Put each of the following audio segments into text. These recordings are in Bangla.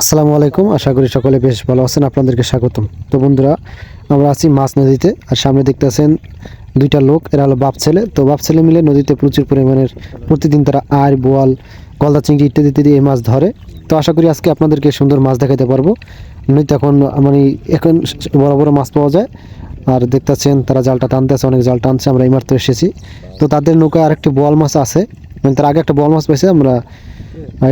আসসালামু আলাইকুম, আশা করি সকলে বেশ ভালো আছেন, আপনাদেরকে স্বাগতম। তো বন্ধুরা, আমরা আছি মাছ নদীতে, আর সামনে দেখতেছেন দুইটা লোক, এরা হলো বাপ ছেলে। তো বাপ ছেলে মিলে নদীতে প্রচুর পরিমাণের প্রতিদিন তারা আয়, বোয়াল, গলদা চিংড়ি ইত্যাদি ইত্যাদি এই মাছ ধরে। তো আশা করি আজকে আপনাদেরকে সুন্দর মাছ দেখাতে পারব। নদীতে এখন মানে এখন বড় বড় মাছ পাওয়া যায়। আর দেখতেছেন তারা জালটা টানতে আছে, অনেক জাল টানছে, আমরা এই মাত্র এসেছি। তো তাদের নৌকায় আরেকটি বোয়াল মাছ আছে। মানে তার আগে একটা বোয়াল মাছ পেয়েছে আমরা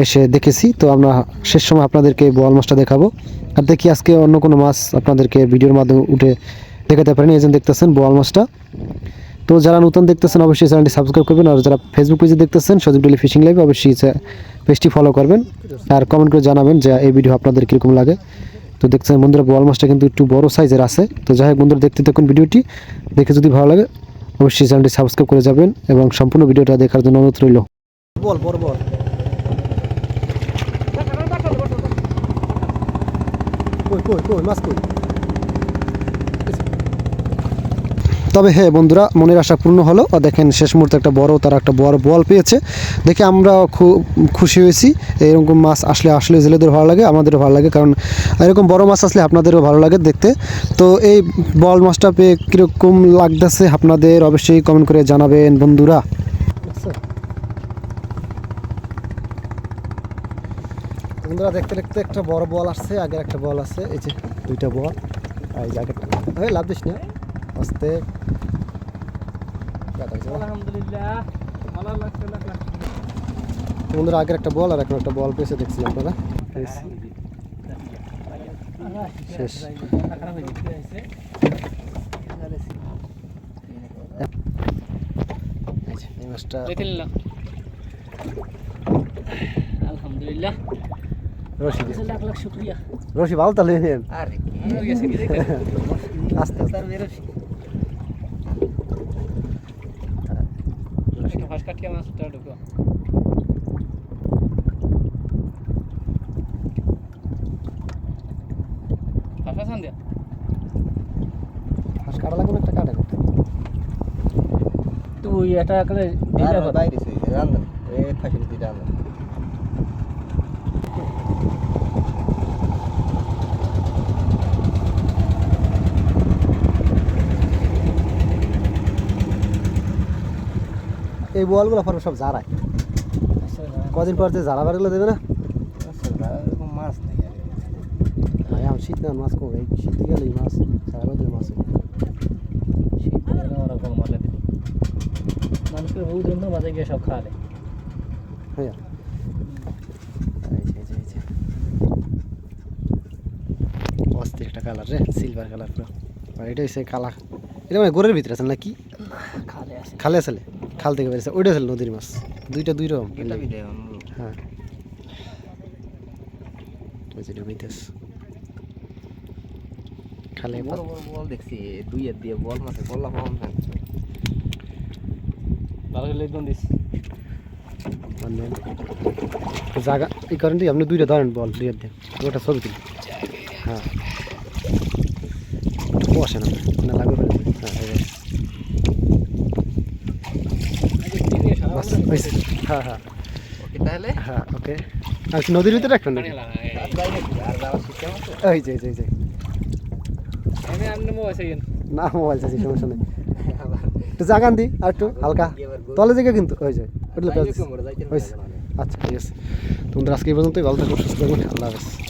এসে দেখেছি। তো আমরা শেষ সময় আপনাদেরকে বোয়াল মাছটা দেখাবো। আর দেখি আজকে অন্য কোনো মাছ আপনাদেরকে ভিডিওর মাধ্যমে উঠে দেখাতে পারেনি। এই দেখতেছেন বোয়াল মাছটা। তো যারা নতুন দেখতেছেন, অবশ্যই চ্যানেলটি সাবস্ক্রাইব করবেন। আর যারা ফেসবুক পেজে দেখতেছেন, সজীব ডেলি ফিশিং লাইভ অবশ্যই পেজটি ফলো করবেন। আর কমেন্ট করে জানাবেন যে এই ভিডিও আপনাদের কীরকম লাগে। তো দেখছেন বন্ধুরা, বোয়াল মাছটা কিন্তু একটু বড় সাইজের আছে। তো যাই হোক বন্ধুরা, দেখতে থাকুন ভিডিওটি। দেখে যদি ভালো লাগে, অবশ্যই চ্যানেলটি সাবস্ক্রাইব করে যাবেন এবং সম্পূর্ণ ভিডিওটা দেখার জন্য অনুরোধ রইল। বল বল বল। কই কই কই, মাছ কই? তবে হ্যাঁ বন্ধুরা, মনের আশা পূর্ণ হলো। দেখেন শেষ মুহূর্তে একটা বড়, তারা একটা বড় বল পেয়েছে। দেখে আমরা খুব খুশি হয়েছি। এরকম মাছ আসলে আসলে জেলেদের ভালো লাগে, আমাদেরও ভালো লাগে। কারণ এরকম বড় মাছ আসলে আপনাদেরও ভালো লাগে দেখতে। তো এই বল মাছটা পেয়ে কীরকম লাগতেছে আপনাদের, অবশ্যই কমেন্ট করে জানাবেন বন্ধুরা। বন্ধুরা, দেখতে দেখতে একটা বড় বল আসছে, আগের একটা বল আছে, এই যে দুইটা বল, আর এই যে আগেরটা। এই লাভ দিস না। আস্তে। বন্ধুরা, আগের একটা বল আর এখন একটা বল পেয়েছে, দেখছি আপনারা। শেষ আলহামদুলিল্লাহ। রশি দিয়ে লাখ লাখ শুক্রিয়া। রশি ভালো তাহলে। নেন আরে গেছে কি দেখে? আস্তে আস্তে ফাঁস কাটিয়ে মাছটা ঢুকো। ফাঁসা সান দিয়া? হাঁস কাটা লাগবে না একটা কাটা তুই এটা করে দিলে কথা বাইরে সই রান্না এ ফাঁসি দিতে রান্না এই বলগুলো পরে সব জারায় কদিন পর যে জারা বাড়িগুলো দেবে না? মাছ নেই এখন শীত না মাছ কম এই শীত গেলে মাছ সারা বছর মাছ মানুষকে বহু দিন মাঝে গিয়ে সব খাওয়ালে হ্যাঁ এই যে, এই যে, এই যে। অস্থির একটা কালার রে সিলভার কালার পুরো। আর এটা হচ্ছে কালা। এটা মানে গোরের ভিতরে আছে নাকি? খালে আসে খালে আসলে খাল থেকে বেরিয়েছে ওইটা আছে নদীর মাছ। দুইটা দুই রকম। হ্যাঁ। খালে বল দেখছি দুই হাত দিয়ে বল মাছে না মানে জায়গা এই কারণে আপনি দুইটা ধরেন বল দুই হাত দিয়ে। ওটা ছবি তুলি। হ্যাঁ। বসে না না লাগবে ফেলে দিন। হ্যাঁ। হ্যাঁ হ্যাঁ। ওকে তাহলে? হ্যাঁ ওকে। আর নদীর ভিতরে রাখবেন নাকি? এই যে যে যে। না মোবাইল চাইছি সমস্যা নেই। একটু জাগান দি আর একটু হালকা। তলে জায়গা কিন্তু যায় বুঝলে আচ্ছা ঠিক আছে। তোমাদের আজকে এই পর্যন্তই। ভালো থাকো সুস্থ থাকবেন। আল্লাহ হাফেজ।